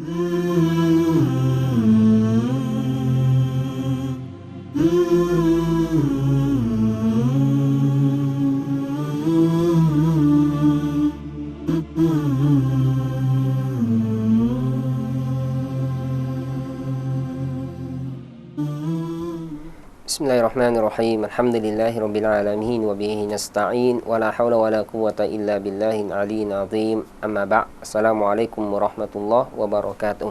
بسم الله الرحمن الرحيم الحمد لله رب العالمين وبه نستعين ولا حول ولا قوة إلا بالله العلي العظيم أما بعد สลามุอะลัยกุมรอะห์มะตุลลอฮ์วะบารอกาตุ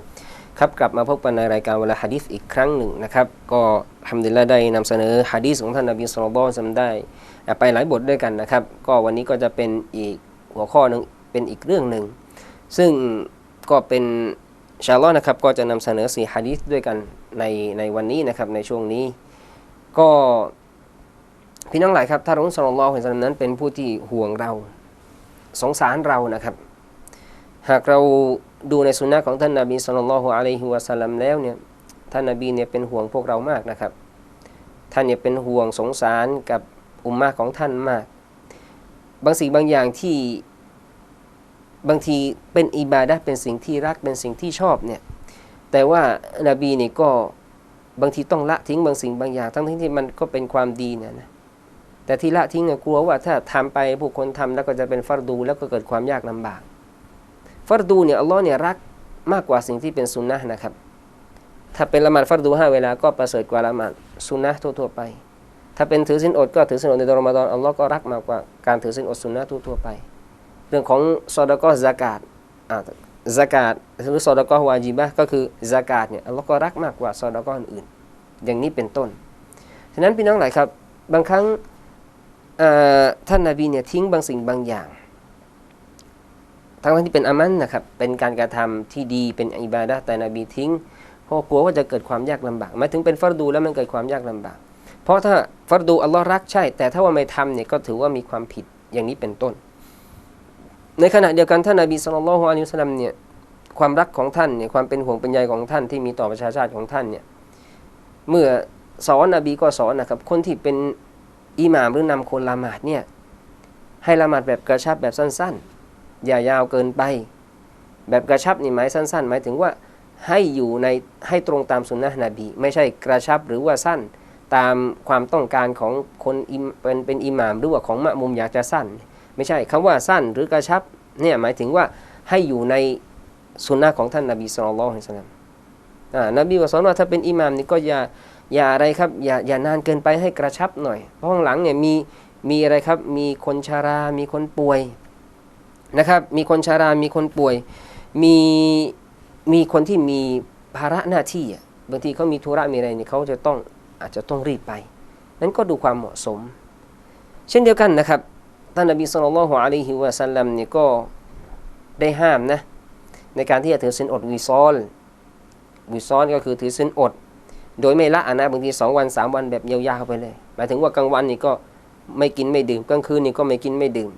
ครับกลับมาพบกันในรายการเวลาฮะดิษอีกครั้งหนึ่งนะครับ ก็ทำดีละได้นำเสนอฮะดิษของท่านนบีสุลต่านได้ ไปหลายบทด้วยกันนะครับ ก็วันนี้ก็จะเป็นอีกหัวข้อหนึ่งเป็นอีกเรื่องหนึ่ง ซึ่งก็เป็นชาลล์นะครับก็จะนำเสนอสี่ฮะดิษด้วยกันในในวันนี้นะครับในช่วงนี้ ก็พี่น้องหลายครับท่านรองสุลต่านนั้นเป็นผู้ที่ห่วงเราสงสารเรานะครับ หากเราดูในสุนนะของท่านนาบีสุลต่านละฮ์อะลัยฮิวะสัลลัมแล้วเนี่ยท่านนาบีเนี่ยเป็นห่วงพวกเรามากนะครับ ท่านเนี่ยเป็นห่วงสงสารกับอุมมะของท่านมาก บางสิ่งบางอย่างที่บางทีเป็นอิบาดะเป็นสิ่งที่รักเป็นสิ่งที่ชอบเนี่ยแต่ว่านาบีนี่ก็บางทีต้องละทิ้งบางสิ่งบางอย่าง ทั้งที่มันก็เป็นความดีนะนะแต่ที่ละทิ้งกลัวว่าถ้าทำไปผู้คนทำแล้วก็จะเป็นฟัรดู แล้วก็เกิดความยากลำบาก ฟัรดูเนี่ยอัลลอฮ์เนี่ยรักมากกว่าสิ่งที่เป็นสุนนะนะครับ ถ้าเป็นละหมาดฟัรดูห้าเวลาก็ประเสริฐกว่าละหมาดสุนนะทั่วๆไป ถ้าเป็นถือสินอดก็ถือสินอดในดรอมฎอนอัลลอฮ์ก็รักมากกว่าการถือสินอดสุนนะทั่วๆไป เรื่องของซอดก็ซากาตอ่าซากาตหรือซอดก็วาจิบะก็คือซากาตเนี่ยอัลลอฮ์ก็รักมากกว่าซอดก็อื่นๆอย่างนี้เป็นต้น ฉะนั้นพี่น้องหลายครับบางครั้งท่านนาบีเนี่ยทิ้งบางสิ่งบางอย่าง ทั้งที่เป็นอามันนะครับ เป็นการกระทำที่ดีเป็นอิบาดะแต่นบีทิ้ง เพราะกลัวว่าจะเกิดความยากลำบากหมายถึงเป็นฟัรดูแล้วมันเกิดความยากลำบาก เพราะถ้าฟัรดูอัลลอฮ์รักใช่ แต่ถ้าว่าไม่ทำเนี่ยก็ถือว่ามีความผิดอย่างนี้เป็นต้น ในขณะเดียวกันท่านนาบีสุลต่านละฮ์อะลัยฮิสลามเนี่ยความรักของท่านเนี่ยความเป็นห่วงเป็นใยของท่านที่มีต่อประชาชาติของท่านเนี่ยเมื่อสอนนบีก็สอนนะครับคนที่เป็นอิหม่ามหรือนำคนละหมาดเนี่ยให้ละหมาดแบบกระชับแบบสั้น ๆ อย่ายาวเกินไป แบบกระชับนี่หมายสั้น ๆ หมายถึงว่าให้อยู่ในให้ตรงตามสุนนะนบี ไม่ใช่กระชับหรือว่าสั้นตามความต้องการของคนเป็นเป็นอิหม่ามหรือว่าของมะมุมอยากจะสั้น ไม่ใช่คำว่าสั้นหรือกระชับเนี่ยหมายถึงว่าให้อยู่ในสุนนะของท่านนบีสุลต่านละฮ์สัลลัมนบีว่าสอนว่าถ้าเป็นอิหมามนี่ก็อย่าอย่าอะไรครับอย่าอย่านานเกินไปให้กระชับหน่อยเพราะข้างหลังเนี่ยมีมีอะไรครับมีคนชารา มีคนป่วย นะครับมีคนชารามีคนป่วย มีมีคนที่มีภาระหน้าที่อะบางทีเขามีธุระมีอะไรนี่เขาจะต้องอาจจะต้องรีบไป นั้นก็ดูความเหมาะสม เช่นเดียวกันนะครับท่านนบีสุลต่านละฮ์อะลัยฮิวะสัลลัมเนี่ยก็ได้ห้ามนะในการที่จะถือศีลอดวิซอลวิซอลก็คือถือศีลอด โดยไม่ละอนะบางทีสองวันสามวันแบบยาวๆไปเลย หมายถึงว่ากลางวันนี่ก็ไม่กินไม่ดื่มกลางคืนนี่ก็ไม่กินไม่ดื่ม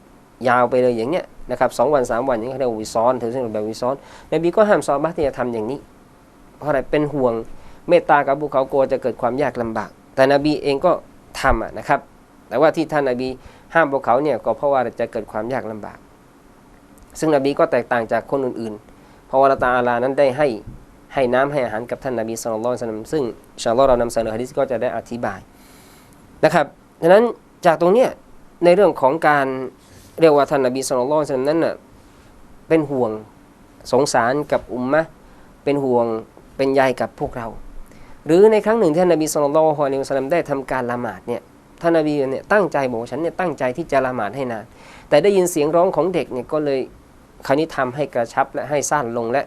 ยาวไปเลยอย่างเงี้ย นะครับสองวันสามวันอย่างนี้เขาเรียกวิซ้อนถือเส้นแบบวิซ้อนนบีก็ห้ามซอบ้าที่จะทำอย่างนี้ เพราะอะไรเป็นห่วงเมตตากับบุเขากลัวจะเกิดความยากลำบาก แต่นบีเองก็ทำนะครับ แต่ว่าที่ท่านนบีห้ามพวกเขาเนี่ยก็เพราะว่าจะเกิดความยากลำบาก ซึ่งนบีก็แตกต่างจากคนอื่นๆเพราะว่าตาอาลานั้นได้ให้ให้น้ำให้อาหารกับท่านนบีสุลต่านซึ่งชาลอเรานำเสนอฮะดิษก็จะได้อธิบายนะครับดังนั้นจากตรงเนี้ยในเรื่องของการ เรียกว่าท่านนาบีสุลต่านนั้นน่ะเป็นห่วงสงสารกับอุมมะเป็นห่วงเป็นใยกับพวกเรา หรือในครั้งหนึ่งที่ท่านนบีสุลต่านฮะลิวสลัมได้ทำการละหมาดเนี่ยท่านนบีเนี่ยตั้งใจบอกฉันเนี่ยตั้งใจที่จะละหมาดให้นาน แต่ได้ยินเสียงร้องของเด็กเนี่ยก็เลยคราวนี้ทำให้กระชับและให้สั้นลงและ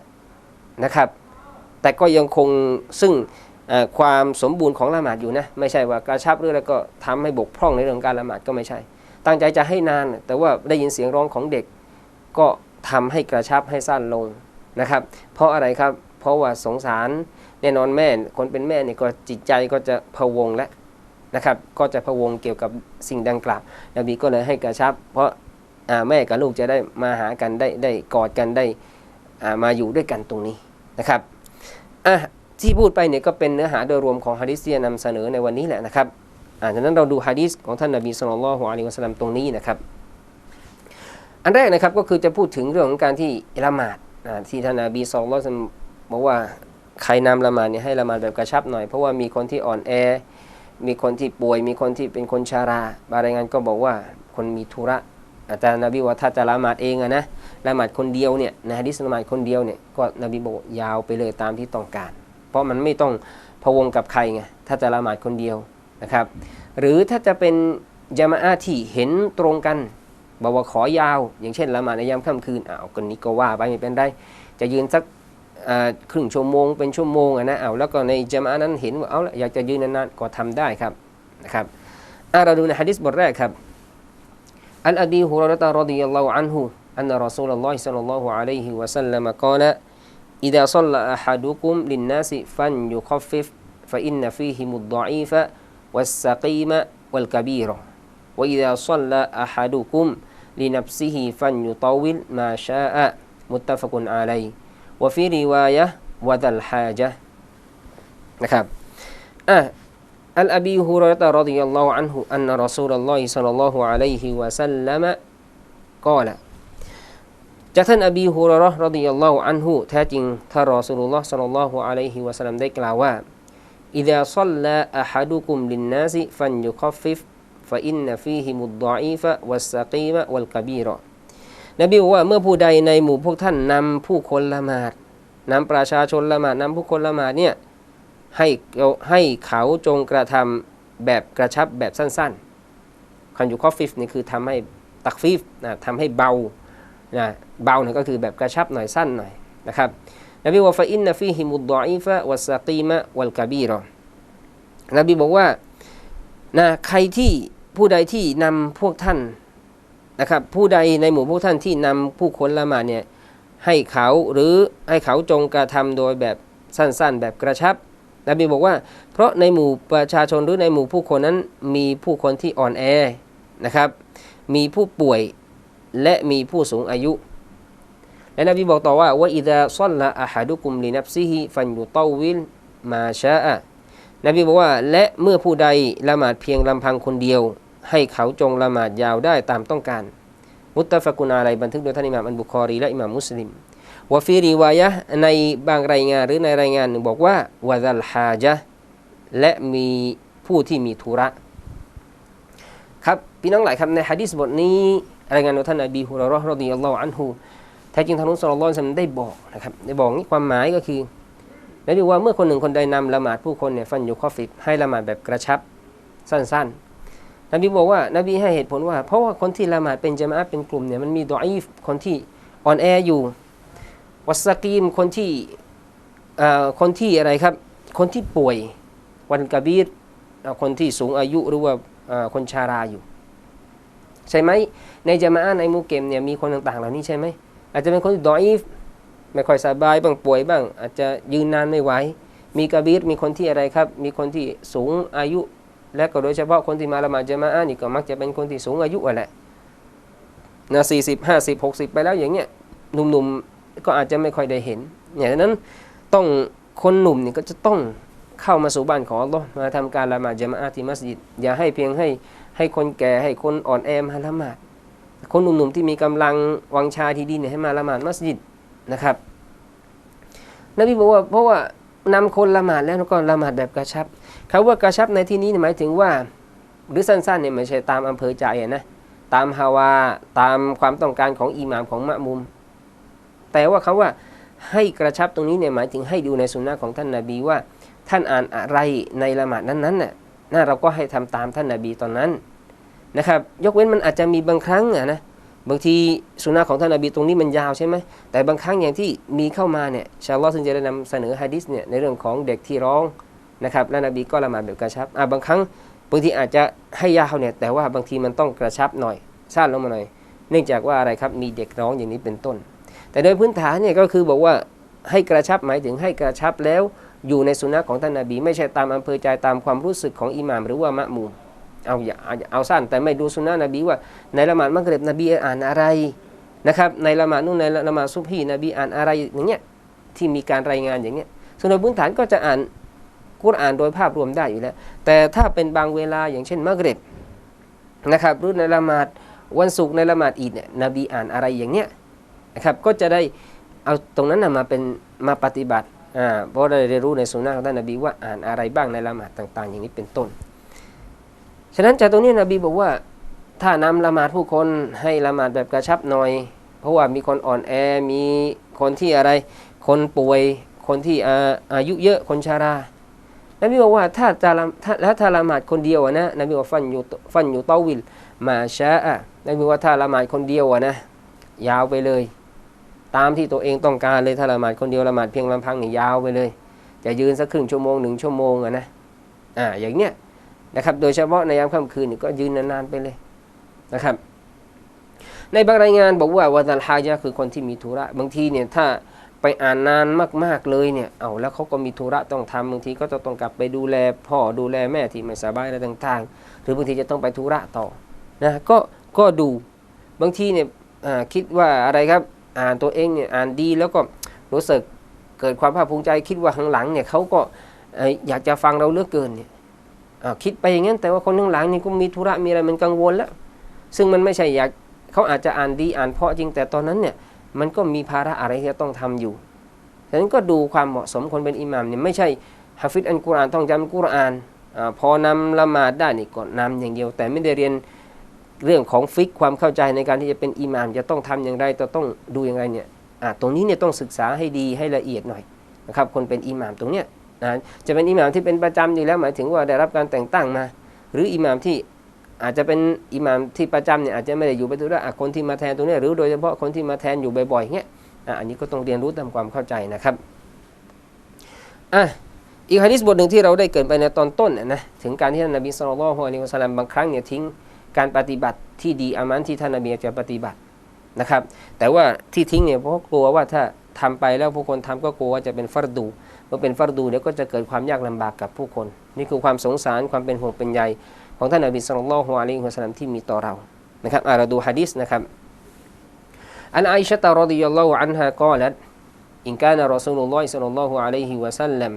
นะครับ แต่ก็ยังคงซึ่งความสมบูรณ์ของละหมาดอยู่นะไม่ใช่ว่ากระชับหรืออะไรก็ทำให้บกพร่องในเรื่องการละหมาดก็ไม่ใช่ ตั้งใจจะให้นาน แต่ว่าได้ยินเสียงร้องของเด็ก ก็ทำให้กระชับให้สั้นลงนะครับ เพราะอะไรครับ เพราะว่าสงสารแน่นอนแม่คนเป็นแม่เนี่ยก็จิตใจก็จะพะวงแล้วนะครับก็จะพะวงเกี่ยวกับสิ่งดังกล่าวนบีก็เลยให้กระชับ เพราะแม่กับลูกจะได้มาหากันได้ได้กอดกันได้มาอยู่ด้วยกันตรงนี้นะครับอะที่พูดไปเนี่ยก็เป็นเนื้อหาโดยรวมของฮะดิษที่นำเสนอในวันนี้แหละนะครับ อ่านั้นเราดูฮะดิษของท่านนบีสุลต่านละฮ์อะลัยวะสัลลัมตรงนี้นะครับ อันแรกนะครับก็คือจะพูดถึงเรื่องของการที่ละหมาดที่ท่านนบีสุลต่านบอกว่าใครนำละหมาดเนี่ยให้ละหมาดแบบกระชับหน่อย เพราะว่ามีคนที่อ่อนแอ มีคนที่ป่วย มีคนที่เป็นคนชาราบางรายงานก็บอกว่าคนมีธุระอาจารย์นบีว่าถ้าจะละหมาดเองอะนะละหมาดคนเดียวเนี่ยในฮะดิษละหมาดคนเดียวเนี่ยก็นบีบอกยาวไปเลยตามที่ต้องการ เพราะมันไม่ต้องพะวงกับใครไงถ้าจะละหมาดคนเดียว นะครับ หรือถ้าจะเป็นจามะอาที่เห็นตรงกัน บอกว่าขอยาว อย่างเช่นละหมาดในยามค่ำคืนอ้าวคนนี้ก็ว่าไปไม่เป็นไรจะยืนสักอ่าครึ่งชั่วโมงเป็นชั่วโมงอะนะเอาแล้วก็ในจามะนั้นเห็นว่าเอาละอยากจะยืนนานๆก็ทำได้ครับนะครับอ่ะเราดูในฮะดิษบทแรกครับอันอบีฮุรเราะห์รดิยัลลอฮุอันฮุอันรอซูลุลลอฮิศ็อลลัลลอฮุอะลัยฮิวะซัลลัมกล่าว إذا صلى أحدكم للناس فليخفف فإن فيهم الضعيف والسقيم والكبير وإذا صلى أحدكم لنفسه فليطول ما شاء متفق عليه وفي رواية وذا الحاجة นะครับอ่ะอันอบีฮุรอยรดิยัลลอฮุอันฮุอันนรอซูลลอฮิศ็อลลัลลอฮุอะลัยฮิวะซัลลัมกล่าวจากท่านอบีฮุรอยเราะห์รดิยัลลอฮุอันฮุแท้จริงท่านรอซูลุลลอฮ์ศ็อลลัลลอฮุอะลัยฮิวะซัลลัมได้กล่าวว่า إذا صلى أحدكم للناس فليخفف فإن فيهم الضعيف والسقيم والكبير นบีบอกว่าเมื่อผู้ใดในหมู่พวกท่านนำผู้คนละหมาดนำประชาชนละหมาดนำผู้คนละหมาดเนี่ยให้ให้เขาจงกระทำแบบกระชับแบบสั้นๆคันยูคอฟฟิฟนี่คือทำให้ตักฟิฟนะทำให้เบานะเบาเนี่ยก็คือแบบกระชับหน่อยสั้นหน่อยนะครับ นบีว่าฟาอินนฟีฮิมุดดออีฟะวัสกีมะวัลกาบีรอนบีบอกว่านะใครที่ผู้ใดที่นำพวกท่านนะครับ ผู้ใดในหมู่พวกท่านที่นำผู้คนละหมาดเนี่ยให้เขาหรือให้เขาจงกระทำโดยแบบสั้นๆ แบบกระชับนบีบอกว่า เพราะในหมู่ประชาชนหรือในหมู่ผู้คนนั้นมีผู้คนที่อ่อนแอนะครับ มีผู้ป่วยและมีผู้สูงอายุ และนบีบอกต่อว่าว่าอิดะซัลละอะฮัดุกุมลินับซิฮิฟันยุตอวิลมาชาอะนบีบอกว่าและเมื่อผู้ใดละหมาดเพียงลำพังคนเดียว ให้เขาจงละหมาดยาวได้ตามต้องการ มุตตะฟะกุนอะไรบันทึกโดยท่านอิหม่ามอันบุคอรีและอิหม่ามมุสลิมวะฟีรีวายะในบางรายงานหรือในรายงานหนึ่งบอกว่าวะซัลฮาจะและมีผู้ที่มีธุระครับพี่น้องหลายครับในฮะดิษบทนี้รายงานโดยท่านอบีฮุรราะห์รดิยัลลอฮุอันฮุ แท้จริงท่านนุสลลอฮุได้บอกนะครับได้บอกนี่ความหมายก็คือได้บอกว่าเมื่อคนหนึ่งคนใดนำละหมาดผู้คนเนี่ยฟันอยู่ข้อฟิบให้ละหมาดแบบกระชับสั้นๆนบีบอกว่านบีให้เหตุผลว่า เพราะว่าคนที่ละหมาดเป็นจามะเป็นกลุ่มเนี่ยมันมีดออีฟคนที่อ่อนแออยู่วัสกีมคนที่คนที่อะไรครับ คนที่ป่วยวันกะบีรคนที่สูงอายุหรือว่าคนชาราอยู่ ใช่ไหมในจามะในมูเกมเนี่ยมีคนต่างๆ เหล่านี้ใช่ไหม อาจจะเป็นคนที่ดออีฟไม่ค่อยสบายบ้างป่วยบ้าง อาจจะยืนนานไม่ไหวมีกะบีรมีคนที่อะไรครับ มีคนที่สูงอายุ และก็โดยเฉพาะคนที่มาละหมาดจามะนี่ก็มักจะเป็นคนที่สูงอายุอะไรนะสี่สิบห้าสิบหกสิบไปแล้วอย่างเงี้ยหนุ่มๆก็อาจจะไม่ค่อยได้เห็นอย่างนั้นต้องคนหนุ่มนี่ก็จะต้องเข้ามาสู่บ้านของอัลลอฮ์มาทำการละหมาดจามะที่มัสยิดอย่าให้เพียงให้ให้คนแก่ให้คนอ่อนแอมาละหมาด คนหนุ่มๆที่มีกำลังวังชาที่ดีเนี่ยให้มาละหมาดมัสยิดนะครับนบีบอกว่าเพราะว่านำคนละหมาดแล้วก็ละหมาดแบบกระชับเขาว่ากระชับในที่นี้หมายถึงว่า หรือสั้นๆเนี่ยไม่ใช่ตามอำเภอใจนะตามฮาวาตามความต้องการของอิหม่ามของมะมุม แต่ว่าเขาว่าให้กระชับตรงนี้เนี่ยหมายถึงให้ดูในสุนนะของท่านนาบีว่า ท่านอ่านอะไรในละหมาดนั้นๆน่ะน่าเราก็ให้ทำตามท่านนาบีตอนนั้น นะครับ ยกเว้นมันอาจจะมีบางครั้งอะนะบางทีสุนนะของท่านนบีตรงนี้มันยาวใช่ไหมแต่บางครั้งอย่างที่มีเข้ามาเนี่ยชาลลอซึ่งจะได้นำเสนอฮะดิษเนี่ยในเรื่องของเด็กที่ร้องนะครับและนบีก็ละหมาดแบบกระชับอ่าบางครั้งบางทีอาจจะให้ยาวเนี่ยแต่ว่าบางทีมันต้องกระชับหน่อยสั้นลงมาหน่อย เนื่องจากว่าอะไรครับมีเด็กร้องอย่างนี้เป็นต้น แต่โดยพื้นฐานเนี่ยก็คือบอกว่าให้กระชับหมายถึงให้กระชับแล้วอยู่ในสุนนะของท่านนบี ไม่ใช่ตามอำเภอใจตามความรู้สึกของอิหม่ามหรือว่ามะมูม เอาอย่าเอาสั้นแต่ไม่ดูสุนนะนบีว่า ในละหมาดมักริบนบีอ่านอะไรนะครับในละหมาดนู่นในละหมาดซุบฮีนบีอ่านอะไรอย่างเงี้ยที่มีการรายงานอย่างเงี้ยส่วนโดยพื้นฐานก็จะอ่านกุรอานโดยภาพรวมได้อยู่แล้ว แต่ถ้าเป็นบางเวลาอย่างเช่นมักริบนะครับหรือในละหมาดวันศุกร์ในละหมาดอีดเนี่ยนบีอ่านอะไรอย่างเงี้ยนะครับก็จะได้เอาตรงนั้นนะมาเป็นมาปฏิบัติอ่าเพราะได้เราได้รู้ในสุนนะของท่านนบีว่าอ่านอะไรบ้างในละหมาดต่าง ๆ อย่างนี้เป็นต้น ฉะนั้นจากตรงนี้นบีบอกว่า ถ้านำละหมาดผู้คนให้ละหมาดแบบกระชับหน่อย เพราะว่ามีคนอ่อนแอมีคนที่อะไร คนป่วยคนที่อายุเยอะคนชารานบีบอกว่าถ้าจะละถ้าแล้วถ้าละหมาดคนเดียวนะนบีบอกฟันอยู่ฟันอยู่เตาวิลมาชาอะนบีบอกว่าถ้าละหมาดคนเดียวนะยาวไปเลย ตามที่ตัวเองต้องการเลยถ้าละหมาดคนเดียวละหมาดเพียงลำพังนี่ยาวไปเลย จะยืนสักครึ่งชั่วโมงหนึ่งชั่วโมงอะนะอ่าอย่างเนี้ย นะครับ โดยเฉพาะในยามค่ำคืนนี่ก็ยืนนานๆไปเลยนะครับ ในบางรายงานบอกว่าวาตัลฮายะคือคนที่มีธุระบางทีเนี่ยถ้าไปอ่านนานมากๆเลยเนี่ย เอาแล้วเขาก็มีธุระต้องทำบางทีก็จะต้องกลับไปดูแลพ่อดูแลแม่ที่ไม่สบายอะไรต่าง ๆ หรือบางทีจะต้องไปธุระต่อนะก็ก็ดูบางทีเนี่ยคิดว่าอะไรครับอ่านตัวเองเนี่ยอ่านดีแล้วก็รู้สึกเกิดความภาคภูมิใจคิดว่าข้างหลังเนี่ยเขาก็เอ่อยากจะฟังเราเลือกเกินเนี่ย อ่าคิดไปอย่างนั้นแต่ว่าคนข้างหลังนี่ก็มีธุระมีอะไรมันกังวลแล้ว ซึ่งมันไม่ใช่อยากเขาอาจจะอ่านดีอ่านเพาะจริงแต่ตอนนั้นเนี่ยมันก็มีภาระอะไรที่ต้องทำอยู่ฉะนั้นก็ดูความเหมาะสมคนเป็นอิหมามเนี่ยไม่ใช่ฮะฟิดอันกุรอานต้องจำกุรอานอาพอนำละหมาดได้นี่ก็นำอย่างเดียว แต่ไม่ได้เรียนเรื่องของฟิกความเข้าใจในการที่จะเป็นอิหมามจะต้องทำอย่างไรจะต้องดูอย่างไรเนี่ยตรงนี้เนี่ยต้องศึกษาให้ดีให้ละเอียดหน่อยนะครับคนเป็นอิหมามตรงเนี้ย นะจะเป็นอิหมามที่เป็นประจำอยู่แล้วหมายถึงว่าได้รับการแต่งตั้งมา หรืออิหมามที่อาจจะเป็นอิหม่ามที่ประจำเนี่ยอาจจะไม่ได้อยู่ไปทุระอะคนที่มาแทนตรงเนี้ยหรือโดยเฉพาะคนที่มาแทนอยู่บ่อยๆเงี้ยอันนี้ก็ต้องเรียนรู้ตามความเข้าใจนะครับอะอีกฮะดิษบทหนึ่งที่เราได้เกรินไปในตอนต้นนะถึงการที่ท่านนบีสุลต่านละฮ์อะลัยฮิวสลลัมบางครั้งเนี่ยทิ้งการปฏิบัติที่ดีอามันที่ท่านนบีจะปฏิบัตินะครับ แต่ว่าที่ทิ้งเนี่ยเพราะกลัวว่าถ้าทำไปแล้วผู้คนทำก็กลัวว่าจะเป็นฟัรดู เมื่อเป็นฟารดูเดี๋ยวก็จะเกิดความยากลำบากกับผู้คน นี่คือความสงสารความเป็นห่วงเป็นใยของท่านอับดุลสลลฮุอะลัยฮิวะสัลลัมที่มีต่อเรานะครับเราดูฮะดิษนะครับอันไอชะตะรดิยัลลอฮุอันฮะกอลัดอินกานะรอซูลุลลอฮิซัลลัลลอฮุอะลัยฮิวะสัลลัม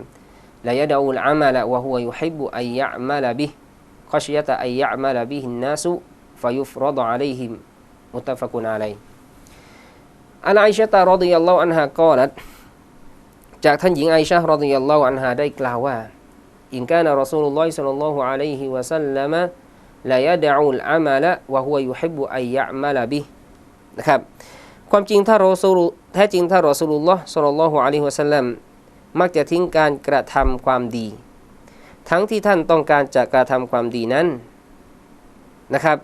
ลายดอุลอามัละวะฮุวะยุฮิบุอัยยะมัลบิขชยะตะอัยยะมัลบิฮินนาสุฟยุฟรดอะลัยฮิมมุตตะฟักุนอะลัยอันไอชะตะรดิยัลลอฮุอันฮะกอลัด จากท่านหญิงไอชาฮ์รดิยัลลอฮุอันฮาได้กล่าวว่า อินกานะรอซูลุลลอฮิศ็อลลัลลอฮุอะลัยฮิวะสัลลัมลายะดะอุลอามาละวะฮุวยุฮิบุอัยยะมาลบินะครับความจริงถ้ารอซูลแท้จริงถ้ารอซูลุลลอฮ์ศ็ลลัลลอฮุอะลัยฮิวะสัลลัมมักจะทิ้งการกระทำความดี ทั้งที่ท่านต้องการจะกระทำความดีนั้นนะครับ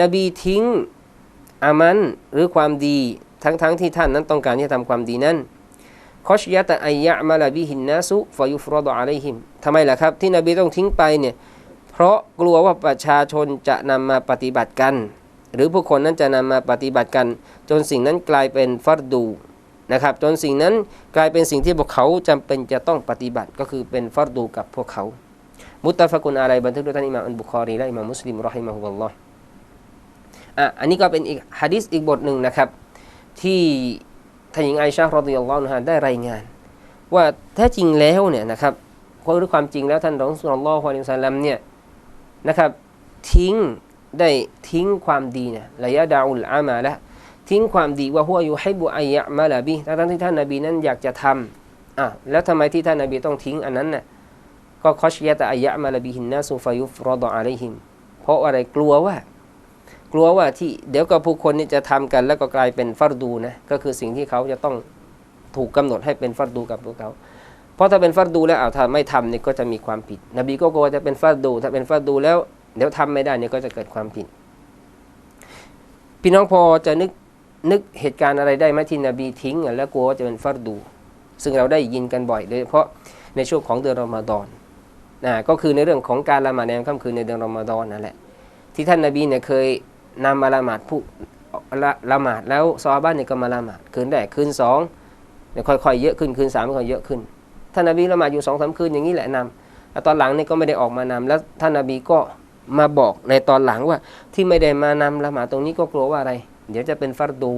นบีทิ้งอามันหรือความดีทั้งๆทที่ท่านนั้นต้องการที่จะทำความดีนั้น คอชยะตะอัยยะมาลาบิหินนาสุฟยุฟรอดอะลัยฮิมทำไมล่ะครับ ที่นบีต้องทิ้งไปเนี่ยเพราะกลัวว่าประชาชนจะนำมาปฏิบัติกัน หรือผู้คนนั้นจะนำมาปฏิบัติกัน จนสิ่งนั้นกลายเป็นฟัรดูนะครับ จนสิ่งนั้นกลายเป็นสิ่งที่พวกเขาจำเป็นจะต้องปฏิบัติก็คือเป็นฟัรดูกับพวกเขา มุตตะฟะกุนอะไรบันทึกโดยท่านอิมามอันบุคอรีและอิมามมุสลิมรอฮิมะฮุบลลอฮ์อะอันนี้ก็เป็นอีกฮะดิษอีกบทหนึ่งนะครับที่ ท่านหญิงไอชาฮ์รอดิยัลลอฮุอันฮาได้รายงาน ว่าแท้จริงแล้วเนี่ยนะครับเพราะด้วยความจริงแล้วท่านรองสุลลัลลอฮุอะลัยฮิวะซัลลัมเนี่ยนะครับทิ้งได้ทิ้งความดีเนี่ยระยะดาอุลอามาละทิ้งความดีว่าหัวอยู่ให้บุอัยะมาลาบีทั้งที่ท่านนบีนั้นอยากจะทำอะแล้วทำไมที่ท่านนบีต้องทิ้งอันนั้นน่ะก็คอชยะตะอัยะมาลาบีหินนาซูฟายุฟรอดอะลัยฮิม เพราะอะไรกลัวว่า กลัวว่าที่เดี๋ยวกับผู้คนนี่จะทำกันแล้วก็กลายเป็นฟัรดูนะก็คือสิ่งที่เขาจะต้องถูกกำหนดให้เป็นฟัรดูกับพวกเขาเพราะถ้าเป็นฟัรดูแล้วเอาถ้าไม่ทำนี่ก็จะมีความผิด นบีก็กลัวจะเป็นฟัรดู ถ้าเป็นฟัรดูแล้วเดี๋ยวทำไม่ได้เนี่ยก็จะเกิดความผิด พี่น้องพอจะนึกนึกเหตุการณ์อะไรได้ไหมที่นบีทิ้งอะแล้วกลัวว่าจะเป็นฟัรดู ซึ่งเราได้ยินกันบ่อยโดยเฉพาะในช่วงของเดือนรอมฎอนนะก็คือในเรื่องของการละหมาดในค่ำคืนในเดือนรอมฎอนนั่นแหละที่ท่านนบีเนี่ยเคย นำมาละหมาดผู้ละละหมาดแล้วซอบ้านเนี่ยก็มาละหมาดคืนแรกคืนสองเนี่ยค่อยๆเยอะขึ้นคืนสามค่อยเยอะขึ้นท่านนบีละหมาดอยู่สองสามคืนอย่างนี้แหละนำแล้วตอนหลังเนี่ยก็ไม่ได้ออกมานำแล้วท่านนบีก็มาบอกในตอนหลังว่าที่ไม่ได้มานำละหมาดตรงนี้ก็กลัวว่าอะไร เดี๋ยวจะเป็นฟัรดู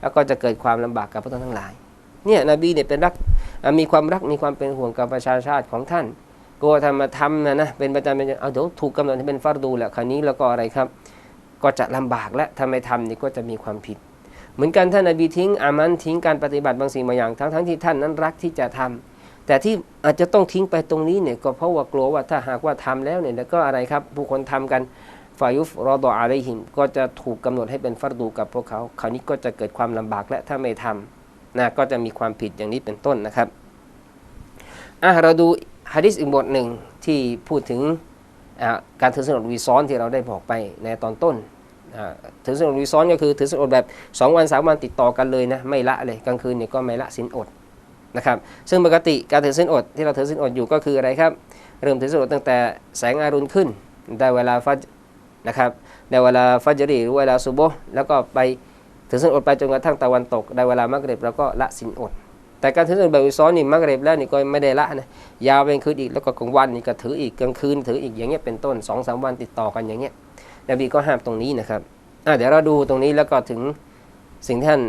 แล้วก็จะเกิดความลำบากกับพวกท่านทั้งหลายเนี่ยนบีเนี่ยเป็นรักมีความรักมีความเป็นห่วงกับประชาชาติของท่านกลัวทำมาทำนะนะเป็นประจำเป็นเอาเดี๋ยวถูกกำหนดให้เป็นฟัรดูแหละคราวนี้แล้วก็อะไรครับ ก็จะลำบากและถ้าไม่ทำนี่ก็จะมีความผิด เหมือนกันท่านนบีทิ้งอามันทิ้งการปฏิบัติบางสิ่งบางอย่างทั้งทั้งที่ท่านนั้นรักที่จะทำแต่ที่อาจจะต้องทิ้งไปตรงนี้เนี่ยก็เพราะว่ากลัวว่าถ้าหากว่าทำแล้วเนี่ยแล้วก็อะไรครับผู้คนทำกันฟายุฟรอดออาลัยหิม ก็จะถูกกำหนดให้เป็นฟัรดูกับพวกเขา คราวนี้ก็จะเกิดความลำบากและถ้าไม่ทำนะก็จะมีความผิดอย่างนี้เป็นต้นนะครับอะเราดูฮะดิษอีกบทหนึ่งที่พูดถึงการถือสนดวีซ้อนที่เราได้บอกไปในตอนต้น ถือสนดวีซ้อนก็คือถือสนดแบบ 2 วัน3วันติดต่อกันเลยนะไม่ละเลยกลางคืนเนี่ยก็ไม่ละสินอดนะครับซึ่งปกติการถือสินอดที่เราถือสินอดอยู่ก็คืออะไรครับ เริ่มถือสินอดตั้งแต่แสงอารุณขึ้นได้เวลาฟัจนะครับได้เวลาฟัจรีหรือเวลาซุโบฮ์แล้วก็ไปถือสินอดไปจนกระทั่งตะวันตก ได้เวลามักริบแล้วก็ละสินอด แต่การถือสินอดแบบวิซ้อนนี่มักริบแล้วนี่ก็ไม่ได้ละนะยาวเป็นคืนอีกแล้วก็กลางวันนี่ก็ถืออีกกลางคืนถืออีกอย่างเงี้ยเป็นต้น2อสวันติดต่อกันอย่างเงี้ย นบีก็ห้ามตรงนี้นะครับอ่ะเดี๋ยวเราดูตรงนี้แล้วก็ถึงสิ่งที่ท่าน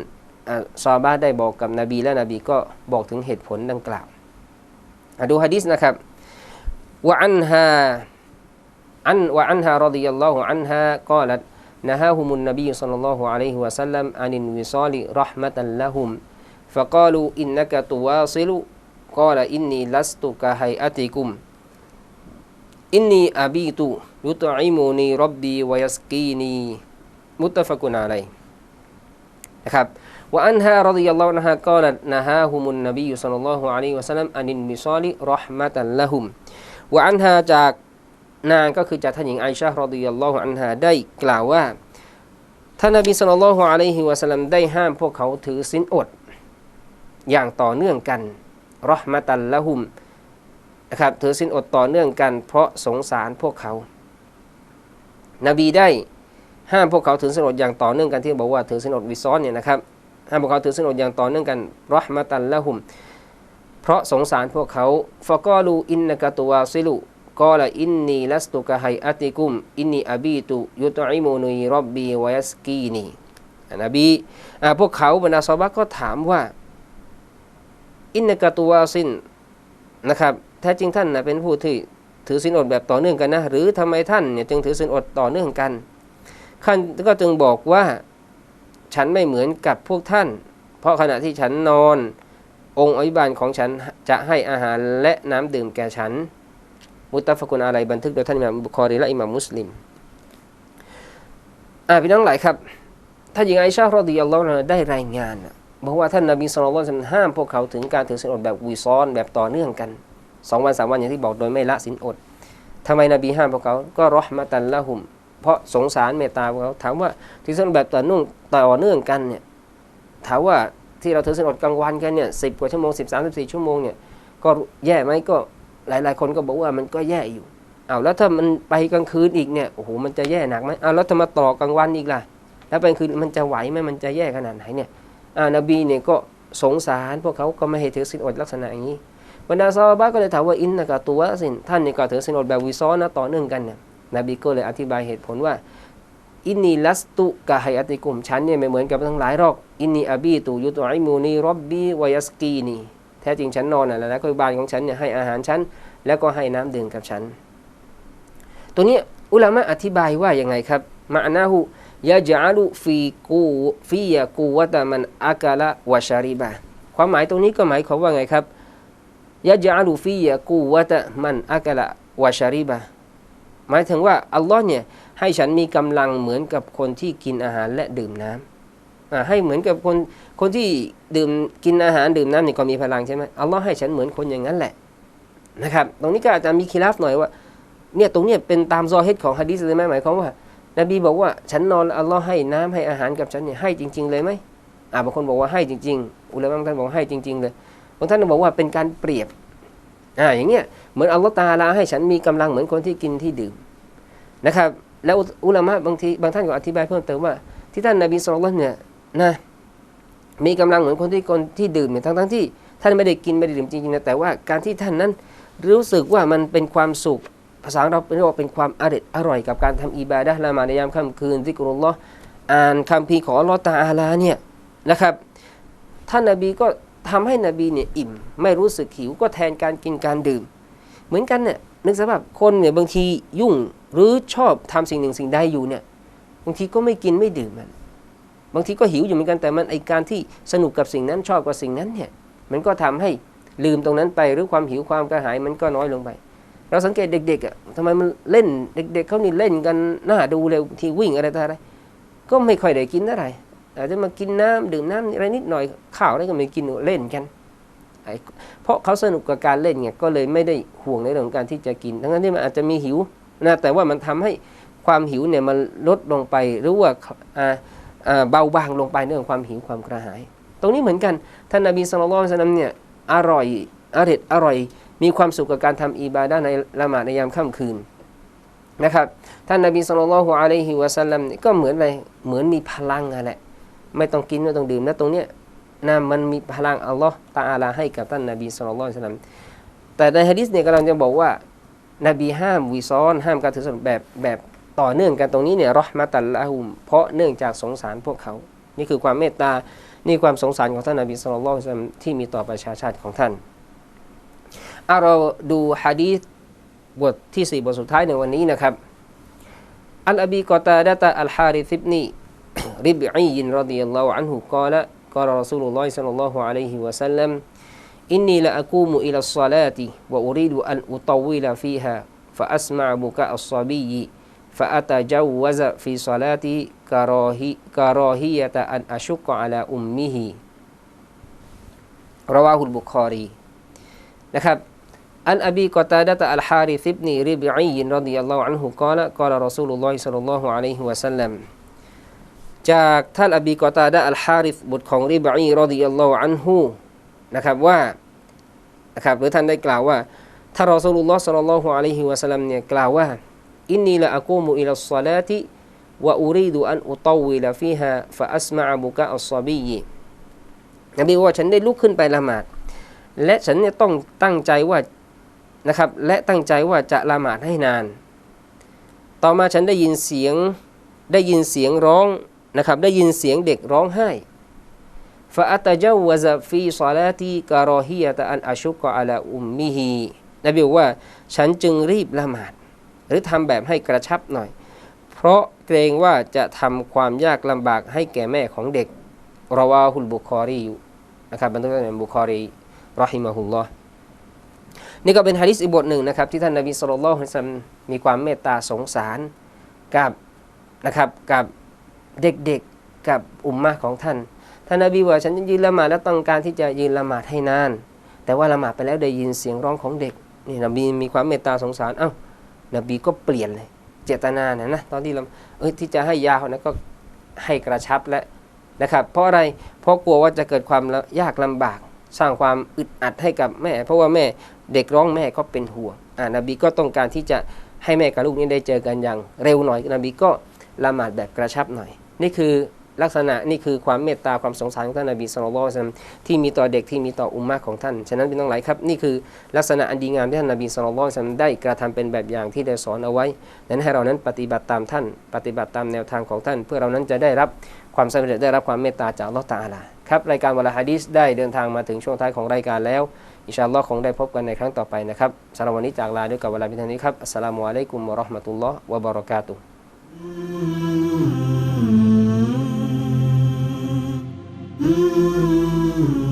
อ่ะซอฮาบะห์ได้บอกกับนบีและนบีก็บอกถึงเหตุผลดังกล่าวอ่ะดูฮะดิษนะครับวะอันฮาอันวะอันฮารดิยัลลอฮุอันฮากาลัต نهاهم النبي صلى الله عليه وسلم عن الوصال رحمة لهم فقالوا إنك تواصل قال إني لست كهيئتكم อินนีอาบีตุยุตอิมูนีรบดีวยัสกีนีมุตฟะกุนอะไรนะครับว่าอันฮารดิยัลลอฮุนะฮะกล่าวนะฮะฮุมุนนบียุสัลลัลลอฮุอะลัยฮิวะสัลลัมอันินมิซอลิรอห์มะตันละฮุมว่าอันฮาจากนางก็คือจากท่านหญิงไอชะรดิยัลลอฮุอันฮาได้กล่าวว่าท่านนบีสัลลัลลอฮุอะลัยฮิวะสัลลัมได้ห้ามพวกเขาถือศีลอด อย่างต่อเนื่องกันรอห์มะตันละฮุม นะครับถือศีลอดต่อเนื่องกัน เพราะสงสารพวกเขา นบีได้ห้ามพวกเขาถือศีลอดอย่างต่อเนื่องกันที่บอกว่าถือศีลอดวิซ้อนเนี่ยนะครับห้ามพวกเขาถือศีลอดอย่างต่อเนื่องกันราะห์มะตัลละฮุม เพราะสงสารพวกเขาฟะกอลูอินนกะตุวซิลุกอลอินนีลัสตุกะไฮอัติกุมอินนีอบีตุยุตอิมูนีรับบีวยัสกีนีนบีพวกเขาบรรดาซอฮาบะก็ถามว่า อินนกะตัวสินนะครับ ท้จริงท่านนะเป็นผู้ที่ถือศีลอดแบบต่อเนื่องกันนะ หรือทำไมท่านเนี่ยจึงถือศีลอดต่อเนื่องกันท่านก็จึงบอกว่าฉันไม่เหมือนกับพวกท่าน เพราะขณะที่ฉันนอน องค์อภิบาลของฉันจะให้อาหารและน้ำดื่มแก่ฉัน มุตตะฟกุนอะไรบันทึกโดยท่านอิหม่ามบุคอรีและอิหม่ามมุสลิมอ่าพี่น้องหลายครับท่าหญิงไอชาฮ์รอดิยัลลอฮุอันฮาได้รายงานบอกว่าท่านนบีสุลต่านห้ามพวกเขาถึงการถือศีลอดแบบวีซ้อนแบบต่อเนื่องกัน สองวันสามวันอย่างที่บอกโดยไม่ละศีลอดทำไมนบีห้ามพวกเขา ก็รอห์มะตันละหุม เพราะสงสารเมตตาพวกเขา ถามว่าถือศีลอดแบบต่อนื่งต่อเนื่องกันเนี่ย ถามว่าที่เราถือศีลอดกลางวันกันเนี่ยสิบกว่าชั่วโมงสิบสามสิบสี่ชั่วโมงเนี่ยก็แย่ไหมก็หลายๆคนก็บอกว่ามันก็แย่อยู่เอาแล้วถ้ามันไปกลางคืนอีกเนี่ยโอ้โหมันจะแย่หนักไหมเอาแล้วถ้ามาต่อกลางวันอีกล่ะ แล้วไปกลางคืนมันจะไหวไหมมันจะแย่ขนาดไหนเนี่ยอ่านบีเนี่ยก็สงสารพวกเขาก็ไม่ให้ถือศีลอดลักษณะอย่างนี้ บรรดาซอฮาบะก็เลยถามว่าอินนะกะตัวสินท่านนี่ยก็ถือศีลอดแบบวิซ้อนนะต่อเนื่องกันเนี่ยนบีก็เลยอธิบายเหตุผลว่าอินนีลัสตุกะไฮอติกุมฉันเนี่ยไม่เหมือนกับทั้งหลายหรอกอินนีอาบีตูยุตุไอมูนีรับบีวายัสกีนีแท้จริงฉันนอนน่ะแล้วก็บานของฉันเนี่ยให้อาหารฉันแล้วก็ให้น้ำดื่มกับฉันตัวนี้อุลามะอธิบายว่ายังไงครับมาอานาหูยะจัลุฟีกูฟียะกูวะตะมันอากาละวะชาริบะความหมายตรงนี้ก็หมายความว่าไงครับ ยะจัลุฟียะกูวะตะมันอากละวะชาริบะหมายถึงว่าอัลลอฮ์เนี่ยให้ฉันมีกำลังเหมือนกับคนที่กินอาหารและดื่มน้ำอ่าให้เหมือนกับคนคนที่ดื่มกินอาหารดื่มน้ำนี่ก็มีพลังใช่ไหมอัลลอฮ์ให้ฉันเหมือนคนอย่างนั้นแหละนะครับตรงนี้ก็อาจจะมีคีราฟหน่อยว่าเนี่ยตรงเนี้ยเป็นตามซอเฮดของฮะดีษเลยไหมหมายความว่า นบีบอกว่าฉันนอนอัลลอฮ์ให้น้ำให้อาหารกับฉันเนี่ยให้จริง ๆ เลยไหมอ่าบางคนบอกว่าให้จริง ๆ อุลามะบางท่านบอกให้จริง ๆ เลย บางท่านบอกว่าเป็นการเปรียบอ่าอย่างเงี้ยเหมือนอัลลอฮ์ตาลาให้ฉันมีกำลังเหมือนคนที่กินที่ดื่มนะครับ แล้วอุลามะบางทีบางท่านก็อธิบายเพิ่มเติมว่า ที่ท่านนบีสุลต่านเนี่ยนะมีกำลังเหมือนคนที่คนที่ดื่มเนี่ยทั้งทั้งที่ท่านไม่ได้กินไม่ได้ดื่มจริงๆนะแต่ว่าการที่ท่านนั้นรู้สึกว่ามันเป็นความสุขภาษาเราเรียกว่าเป็นความอร่อยอร่อยกับการทำอิบาดะละมาในยามค่ำคืนซิกรุลลออ่านคำพีของอัลลอฮ์ตาอาลาเนี่ยนะครับ ท่านนบีก็ ทำให้นบีเนี่ยอิ่ม ไม่รู้สึกหิวก็แทนการกินการดื่ม เหมือนกันเนี่ยนึกสภาพคนเนี่ยบางทียุ่งหรือชอบทำสิ่งหนึ่งสิ่งใดอยู่เนี่ยบางทีก็ไม่กินไม่ดื่มมัน บางทีก็หิวอยู่เหมือนกันแต่มันไอการที่สนุกกับสิ่งนั้นชอบกับสิ่งนั้นเนี่ยมันก็ทำให้ลืมตรงนั้นไปหรือความหิวความกระหายมันก็น้อยลงไป เราสังเกตเด็กๆอะทำไมมันเล่นเด็ก ๆเขานี่เล่นกันหน้าดูเลยที่วิ่งอะไรต่ออะไรก็ไม่ค่อยได้กินเท่าไหร่ อาจจะมากินน้ำดื่มน้ำอะไรนิดหน่อยข้าวอะไรก็ไม่กินเล่นกันเพราะเขาสนุกกับการเล่นไงก็เลยไม่ได้ห่วงในเรื่องของการที่จะกิน ทั้งนั้นที่มันอาจจะมีหิวนะแต่ว่ามันทำให้ความหิวเนี่ยมันลดลงไปหรือว่าเบาบางลงไปเรื่องความหิวความกระหาย ตรงนี้เหมือนกันท่านนบีสุลต่านเนี่ยอร่อยอร่อยอร่อย มีความสุขกับการทำอิบาดะห์ในละหมาดในยามค่ำคืนนะครับท่านนบีสุลต่านอะลัยฮิวะสัลลัมก็เหมือนอะไรเหมือนมีพลังอะไร ไม่ต้องกินไม่ต้องดื่มนะตรงเนี้ยนะมันมีพลังอัลลอฮ์ตาอาลาให้กับท่านนบีสุลต่านแต่ในฮะดิษเนี่ยกำลังจะบอกว่านบีห้ามวิซ้อนห้ามการถือศีลแบบแบบต่อเนื่องกันตรงนี้เนี่ยรอห์มะตัลละหุมเพราะเนื่องจากสงสารพวกเขา นี่คือความเมตตา นี่ความสงสารของท่านนบีสุลต่านที่มีต่อประชาชาติของท่านเอาเราดูฮะดีษบทที่สี่บทสุดท้ายในวันนี้นะครับอัลอบีกอตาดะตะอัลฮาริซิบนี ริบอียินรดิยัลลอฮุอันฮุกาละกาลรอซูลุลลอฮิศ็อลลัลลอฮุอะลัยฮิวะซัลลัม إني لأقوم إلى الصلاة وأريد أن أطول فيها فأسمع بكاء الصبي فأتجوز في صلاتي كراهي كراهية أن أشق على أمه رواه البخاري นะครับอันอบีกอตาดะตะอัลฮาริ จากท่านอบีกอตาดะอัลฮาริฟบุตรของริบอีรอดิยัลลอฮุอันฮุนะครับว่านะครับหรือท่านได้กล่าวว่าถ้ารอซูลุลลอฮ์สัลลัลลอฮุอะลัยฮิวะสัลลัมเนี่ยกล่าวว่าอินนีละอะกูมุอิลัสซาลาติวะอูรีดูอันอุตวิลฟีฮาฟะอัสมาอะบุกะอัสซาบียนบีว่าฉันได้ลุกขึ้นไปละหมาด และฉันเนี่ยต้องตั้งใจว่านะครับและตั้งใจว่าจะละหมาดให้นาน ต่อมาฉันได้ยินเสียงได้ยินเสียงร้อง นะครับได้ยินเสียงเด็กร้องไห้ฟาอัตเจาวซฟีซาลาตีการอฮียตะอันอาชุกอะลาอุมมิฮีนบีบอกว่าฉันจึงรีบละหมาด หรือทำแบบให้กระชับหน่อย เพราะเกรงว่าจะทำความยากลำบากให้แก่แม่ของเด็กราวาฮุลบุคอรีอยู่นะครับบรรทุกในบุคอรีรอฮิมะฮุลลอฮ์นี่ก็เป็นฮะดิษอีกบทหนึ่งนะครับ ที่ท่านนบีสุลต่านมีความเมตตาสงสารกับนะครับกับ เด็กๆกับอุมมะของท่านท่านนบีว่าฉันยืนละหมาดแล้วต้องการที่จะยืนละหมาดให้นาน แต่ว่าละหมาดไปแล้วได้ยินเสียงร้องของเด็กนี่นบีมีความเมตตาสงสารเอ้านบีก็เปลี่ยนเลยเจตนาเนี่ยนะตอนที่เราเอ้ยที่จะให้ยาวนะก็ให้กระชับและนะครับ เพราะอะไรเพราะกลัวว่าจะเกิดความยากลำบาก สร้างความอึดอัดให้กับแม่ เพราะว่าแม่เด็กร้องแม่ก็เป็นห่วงอ่านบีก็ต้องการที่จะให้แม่กับลูกนี้ได้เจอกันอย่างเร็วหน่อยนบีก็ละหมาดแบบกระชับหน่อย นี่คือลักษณะนี่คือความเมตตาความสงสารของท่านนบีสุลต่านที่มีต่อเด็กที่มีต่ออุมมะของท่าน ฉะนั้นเป็นต้องหลายครับ นี่คือลักษณะอันดีงามที่ท่านนบีสุลต่านได้กระทำเป็นแบบอย่างที่ได้สอนเอาไว้ นั้นให้เรานั้นปฏิบัติตามท่าน ปฏิบัติตามแนวทางของท่าน เพื่อเรานั้นจะได้รับความสำเร็จได้รับความเมตตาจากลอฮฺตาลาครับรายการวลาฮะดีสได้เดินทางมาถึงช่วงท้ายของรายการแล้ว อิชาอัลลอฮ์คงได้พบกันในครั้งต่อไปนะครับสำหรับวันนี้จากลาด้วยกับเวลาพียงเท่านี้ครับอัสสลามุอะลัยกุมวะเราะห์มะตุลลอฮ์วะบะเราะกาตุฮ์ Ooh.